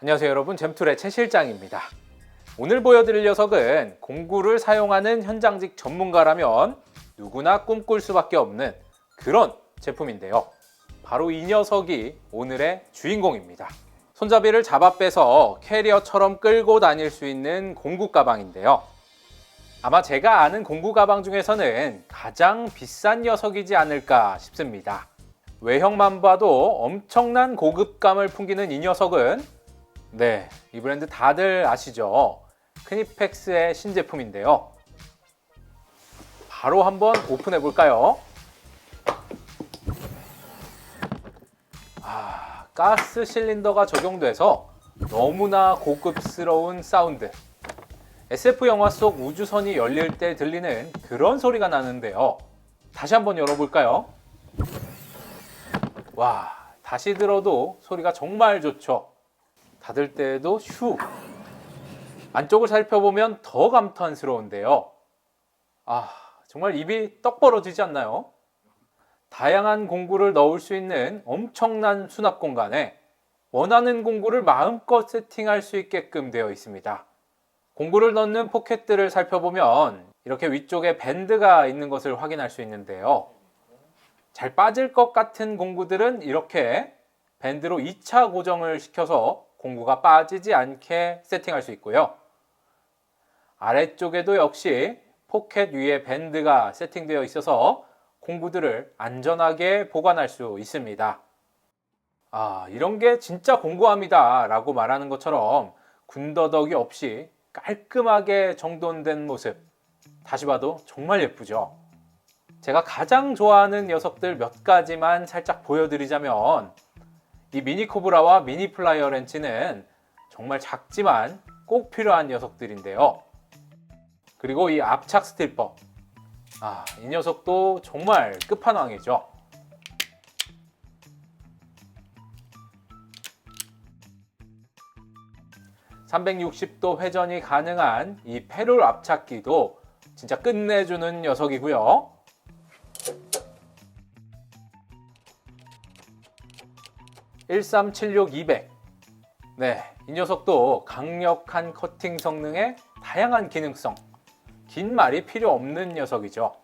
안녕하세요 여러분 잼툴의 최 실장입니다. 오늘 보여드릴 녀석은 공구를 사용하는 현장직 전문가라면 누구나 꿈꿀 수밖에 없는 그런 제품인데요. 바로 이 녀석이 오늘의 주인공입니다. 손잡이를 잡아 빼서 캐리어처럼 끌고 다닐 수 있는 공구 가방인데요. 아마 제가 아는 공구 가방 중에서는 가장 비싼 녀석이지 않을까 싶습니다. 외형만 봐도 엄청난 고급감을 풍기는 이 녀석은 네, 이 브랜드 다들 아시죠? 크니펙스의 신제품인데요. 바로 한번 오픈해 볼까요? 아, 가스 실린더가 적용돼서 너무나 고급스러운 사운드. SF 영화 속 우주선이 열릴 때 들리는 그런 소리가 나는데요. 다시 한번 열어볼까요? 와, 다시 들어도 소리가 정말 좋죠. 닫을 때에도 슈. 안쪽을 살펴보면 더 감탄스러운데요. 아, 정말 입이 떡 벌어지지 않나요? 다양한 공구를 넣을 수 있는 엄청난 수납 공간에 원하는 공구를 마음껏 세팅할 수 있게끔 되어 있습니다. 공구를 넣는 포켓들을 살펴보면 이렇게 위쪽에 밴드가 있는 것을 확인할 수 있는데요. 잘 빠질 것 같은 공구들은 이렇게 밴드로 2차 고정을 시켜서 공구가 빠지지 않게 세팅할 수 있고요. 아래쪽에도 역시 포켓 위에 밴드가 세팅되어 있어서 공구들을 안전하게 보관할 수 있습니다. 아, 이런 게 진짜 공구함이다 라고 말하는 것처럼 군더더기 없이 깔끔하게 정돈된 모습. 다시 봐도 정말 예쁘죠? 제가 가장 좋아하는 녀석들 몇 가지만 살짝 보여드리자면 이 미니 코브라와 미니 플라이어 렌치는 정말 작지만 꼭 필요한 녀석들인데요. 그리고 이 압착 스틸퍼. 아, 이 녀석도 정말 끝판왕이죠. (360도) 회전이 가능한 이 페롤 압착기도 진짜 끝내주는 녀석이고요. (1376200) 네, 이 녀석도 강력한 커팅 성능에 다양한 기능성, 긴 말이 필요 없는 녀석이죠.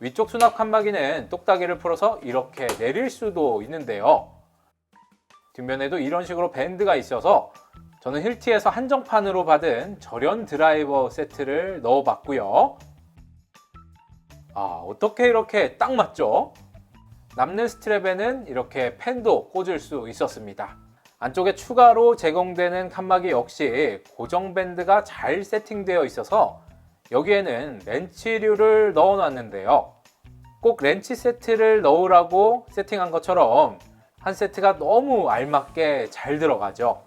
위쪽 수납 칸막이는 똑딱이를 풀어서 이렇게 내릴 수도 있는데요. 뒷면에도 이런 식으로 밴드가 있어서 저는 힐티에서 한정판으로 받은 절연 드라이버 세트를 넣어봤고요. 아, 어떻게 이렇게 딱 맞죠? 남는 스트랩에는 이렇게 펜도 꽂을 수 있었습니다. 안쪽에 추가로 제공되는 칸막이 역시 고정 밴드가 잘 세팅되어 있어서 여기에는 렌치류를 넣어 놨는데요. 꼭 렌치 세트를 넣으라고 세팅한 것처럼 한 세트가 너무 알맞게 잘 들어가죠.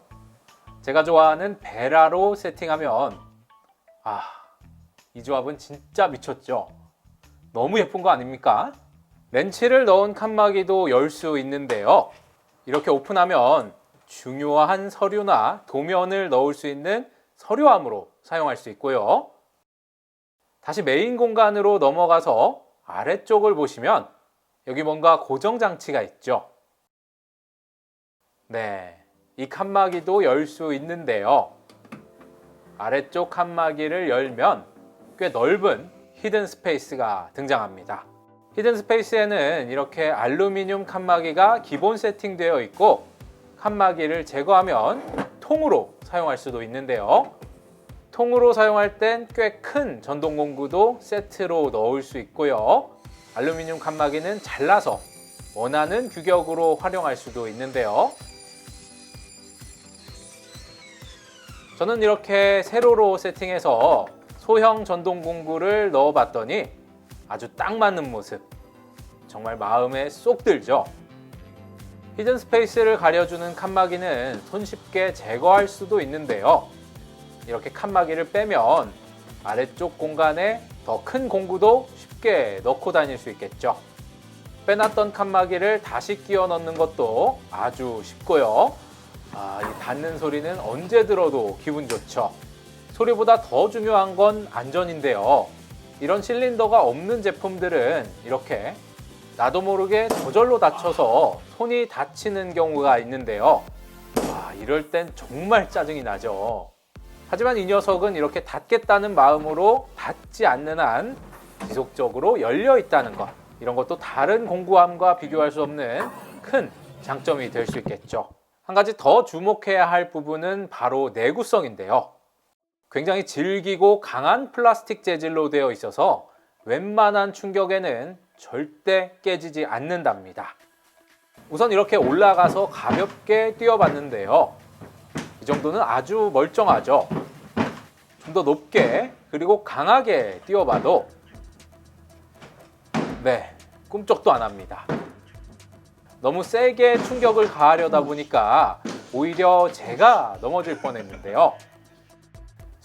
제가 좋아하는 베라로 세팅하면 아, 이 조합은 진짜 미쳤죠. 너무 예쁜 거 아닙니까? 렌치를 넣은 칸막이도 열 수 있는데요. 이렇게 오픈하면 중요한 서류나 도면을 넣을 수 있는 서류함으로 사용할 수 있고요. 다시 메인 공간으로 넘어가서 아래쪽을 보시면 여기 뭔가 고정 장치가 있죠. 네. 이 칸막이도 열 수 있는데요. 아래쪽 칸막이를 열면 꽤 넓은 히든 스페이스가 등장합니다. 히든 스페이스에는 이렇게 알루미늄 칸막이가 기본 세팅되어 있고 칸막이를 제거하면 통으로 사용할 수도 있는데요. 통으로 사용할 땐 꽤 큰 전동 공구도 세트로 넣을 수 있고요. 알루미늄 칸막이는 잘라서 원하는 규격으로 활용할 수도 있는데요. 저는 이렇게 세로로 세팅해서 소형 전동 공구를 넣어봤더니 아주 딱 맞는 모습. 정말 마음에 쏙 들죠? 히든 스페이스를 가려주는 칸막이는 손쉽게 제거할 수도 있는데요. 이렇게 칸막이를 빼면 아래쪽 공간에 더 큰 공구도 쉽게 넣고 다닐 수 있겠죠. 빼놨던 칸막이를 다시 끼워 넣는 것도 아주 쉽고요. 아, 이 닿는 소리는 언제 들어도 기분 좋죠. 소리보다 더 중요한 건 안전인데요. 이런 실린더가 없는 제품들은 이렇게 나도 모르게 저절로 닫혀서 손이 다치는 경우가 있는데요. 아, 이럴 땐 정말 짜증이 나죠. 하지만 이 녀석은 이렇게 닫겠다는 마음으로 닫지 않는 한 지속적으로 열려 있다는 것. 이런 것도 다른 공구함과 비교할 수 없는 큰 장점이 될 수 있겠죠. 한 가지 더 주목해야 할 부분은 바로 내구성인데요. 굉장히 질기고 강한 플라스틱 재질로 되어 있어서 웬만한 충격에는 절대 깨지지 않는답니다. 우선 이렇게 올라가서 가볍게 뛰어봤는데요. 이 정도는 아주 멀쩡하죠. 좀 더 높게 그리고 강하게 뛰어봐도 네, 꿈쩍도 안 합니다. 너무 세게 충격을 가하려다 보니까 오히려 제가 넘어질 뻔했는데요.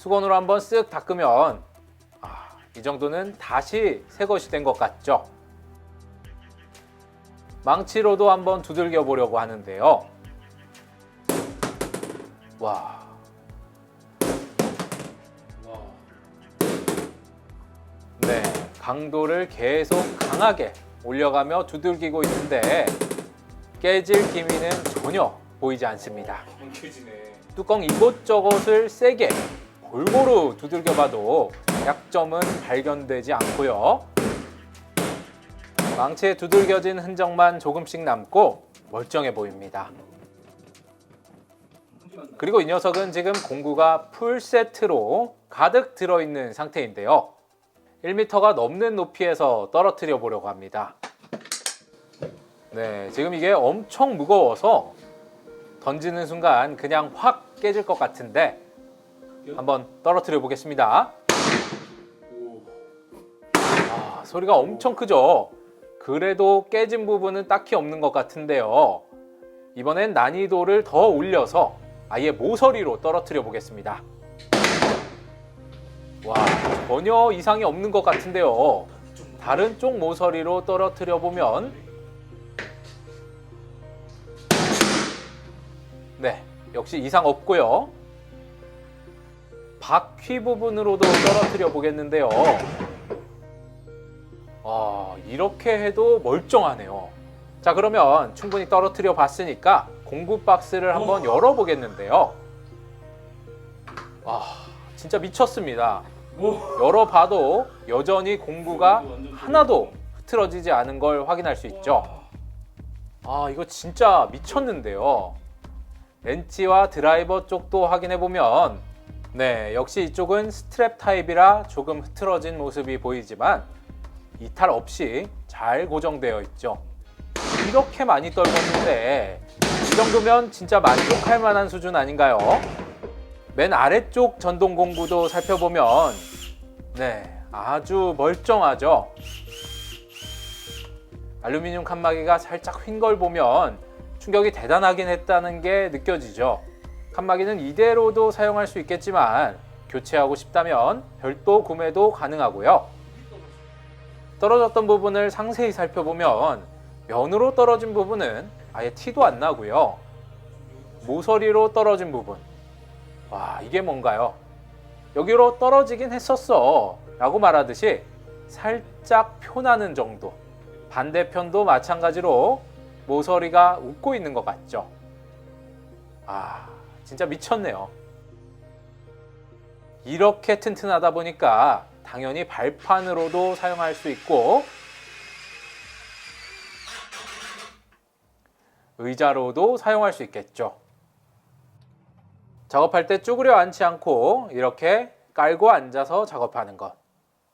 수건으로 한번 쓱 닦으면 아, 이 정도는 다시 새 것이 된 것 같죠. 망치로도 한번 두들겨 보려고 하는데요. 와. 네, 강도를 계속 강하게 올려가며 두들기고 있는데 깨질 기미는 전혀 보이지 않습니다. 뚜껑 이곳저곳을 세게 골고루 두들겨봐도 약점은 발견되지 않고요. 망치에 두들겨진 흔적만 조금씩 남고 멀쩡해 보입니다. 그리고 이 녀석은 지금 공구가 풀 세트로 가득 들어있는 상태인데요. 1m가 넘는 높이에서 떨어뜨려 보려고 합니다. 네, 지금 이게 엄청 무거워서 던지는 순간 그냥 확 깨질 것 같은데 한번 떨어뜨려 보겠습니다. 아, 소리가 엄청 크죠? 그래도 깨진 부분은 딱히 없는 것 같은데요. 이번엔 난이도를 더 올려서 아예 모서리로 떨어뜨려 보겠습니다. 와, 전혀 이상이 없는 것 같은데요. 다른 쪽 모서리로 떨어뜨려 보면 네, 역시 이상 없고요. 바퀴 부분으로도 떨어뜨려 보겠는데요. 아, 이렇게 해도 멀쩡하네요. 자, 그러면 충분히 떨어뜨려 봤으니까 공구 박스를 한번 열어 보겠는데요. 와, 진짜 미쳤습니다. 열어 봐도 여전히 공구가 하나도 흐트러지지 않은 걸 확인할 수 있죠. 아, 이거 진짜 미쳤는데요. 렌치와 드라이버 쪽도 확인해 보면 네, 역시 이쪽은 스트랩 타입이라 조금 흐트러진 모습이 보이지만 이탈 없이 잘 고정되어 있죠. 이렇게 많이 떨궜는데 이 정도면 진짜 만족할 만한 수준 아닌가요? 맨 아래쪽 전동 공구도 살펴보면 네, 아주 멀쩡하죠. 알루미늄 칸막이가 살짝 휜 걸 보면 충격이 대단하긴 했다는 게 느껴지죠. 칸막이는 이대로도 사용할 수 있겠지만 교체하고 싶다면 별도 구매도 가능하고요. 떨어졌던 부분을 상세히 살펴보면 면으로 떨어진 부분은 아예 티도 안 나고요. 모서리로 떨어진 부분. 와, 이게 뭔가요? 여기로 떨어지긴 했었어. 라고 말하듯이 살짝 표나는 정도. 반대편도 마찬가지로 모서리가 웃고 있는 것 같죠? 아, 진짜 미쳤네요. 이렇게 튼튼하다 보니까 당연히 발판으로도 사용할 수 있고 의자로도 사용할 수 있겠죠. 작업할 때 쭈그려 앉지 않고 이렇게 깔고 앉아서 작업하는 것.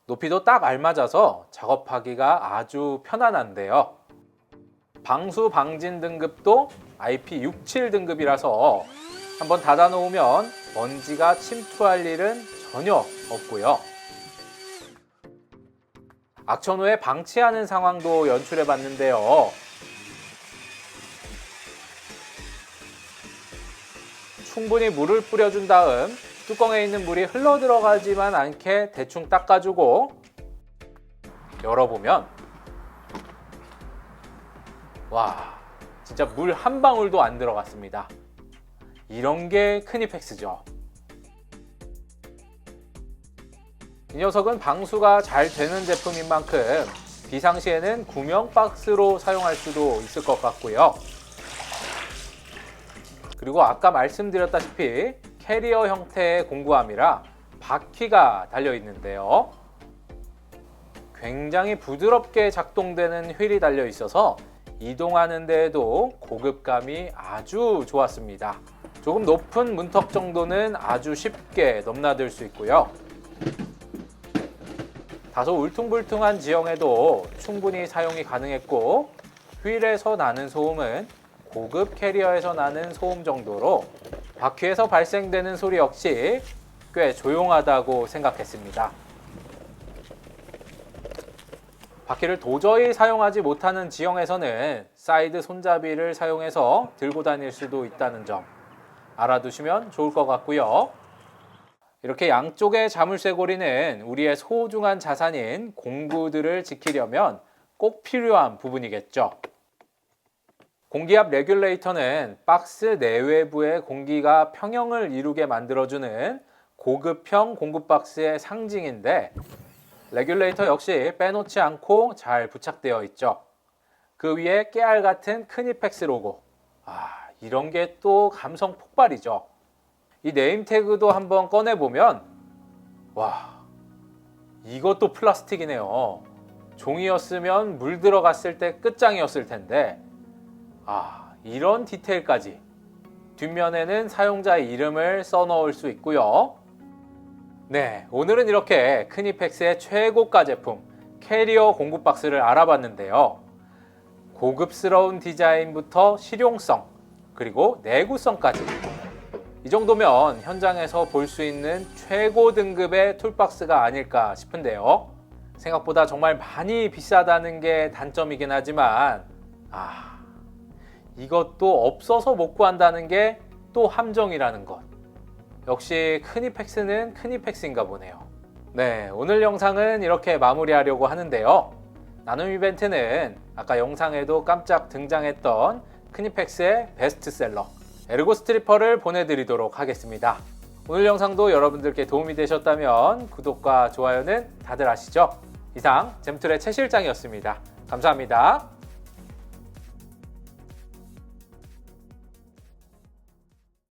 높이도 딱 알맞아서 작업하기가 아주 편안한데요. 방수 방진 등급도 IP67 등급이라서 한번 닫아 놓으면 먼지가 침투할 일은 전혀 없고요. 악천 후에 방치하는 상황도 연출해 봤는데요. 충분히 물을 뿌려준 다음 뚜껑에 있는 물이 흘러 들어가지만 않게 대충 닦아주고 열어보면 와 진짜 물 한 방울도 안 들어갔습니다. 이런 게 크니펙스죠. 이 녀석은 방수가 잘 되는 제품인 만큼 비상시에는 구명 박스로 사용할 수도 있을 것 같고요. 그리고 아까 말씀드렸다시피 캐리어 형태의 공구함이라 바퀴가 달려 있는데요. 굉장히 부드럽게 작동되는 휠이 달려 있어서 이동하는 데에도 고급감이 아주 좋았습니다. 조금 높은 문턱 정도는 아주 쉽게 넘나들 수 있고요. 다소 울퉁불퉁한 지형에도 충분히 사용이 가능했고 휠에서 나는 소음은 고급 캐리어에서 나는 소음 정도로 바퀴에서 발생되는 소리 역시 꽤 조용하다고 생각했습니다. 바퀴를 도저히 사용하지 못하는 지형에서는 사이드 손잡이를 사용해서 들고 다닐 수도 있다는 점 알아두시면 좋을 것 같고요. 이렇게 양쪽의 자물쇠고리는 우리의 소중한 자산인 공구들을 지키려면 꼭 필요한 부분이겠죠. 공기압 레귤레이터는 박스 내외부의 공기가 평형을 이루게 만들어주는 고급형 공구 박스의 상징인데 레귤레이터 역시 빼놓지 않고 잘 부착되어 있죠. 그 위에 깨알 같은 크니펙스 로고. 아, 이런 게 또 감성 폭발이죠. 이 네임 태그도 한번 꺼내 보면 와, 이것도 플라스틱이네요. 종이였으면 물 들어갔을 때 끝장이었을 텐데 아, 이런 디테일까지 뒷면에는 사용자의 이름을 써 넣을 수 있고요. 네, 오늘은 이렇게 크니펙스의 최고가 제품 캐리어 공구 박스를 알아봤는데요. 고급스러운 디자인부터 실용성, 그리고 내구성까지. 이 정도면 현장에서 볼 수 있는 최고 등급의 툴박스가 아닐까 싶은데요. 생각보다 정말 많이 비싸다는 게 단점이긴 하지만, 아, 이것도 없어서 못 구한다는 게 또 함정이라는 것. 역시 크니펙스는 크니펙스인가 보네요. 네, 오늘 영상은 이렇게 마무리하려고 하는데요. 나눔 이벤트는 아까 영상에도 깜짝 등장했던 크니펙스의 베스트셀러 에르고 스트리퍼를 보내드리도록 하겠습니다. 오늘 영상도 여러분들께 도움이 되셨다면 구독과 좋아요는 다들 아시죠? 이상 잼툴의 최 실장이었습니다. 감사합니다.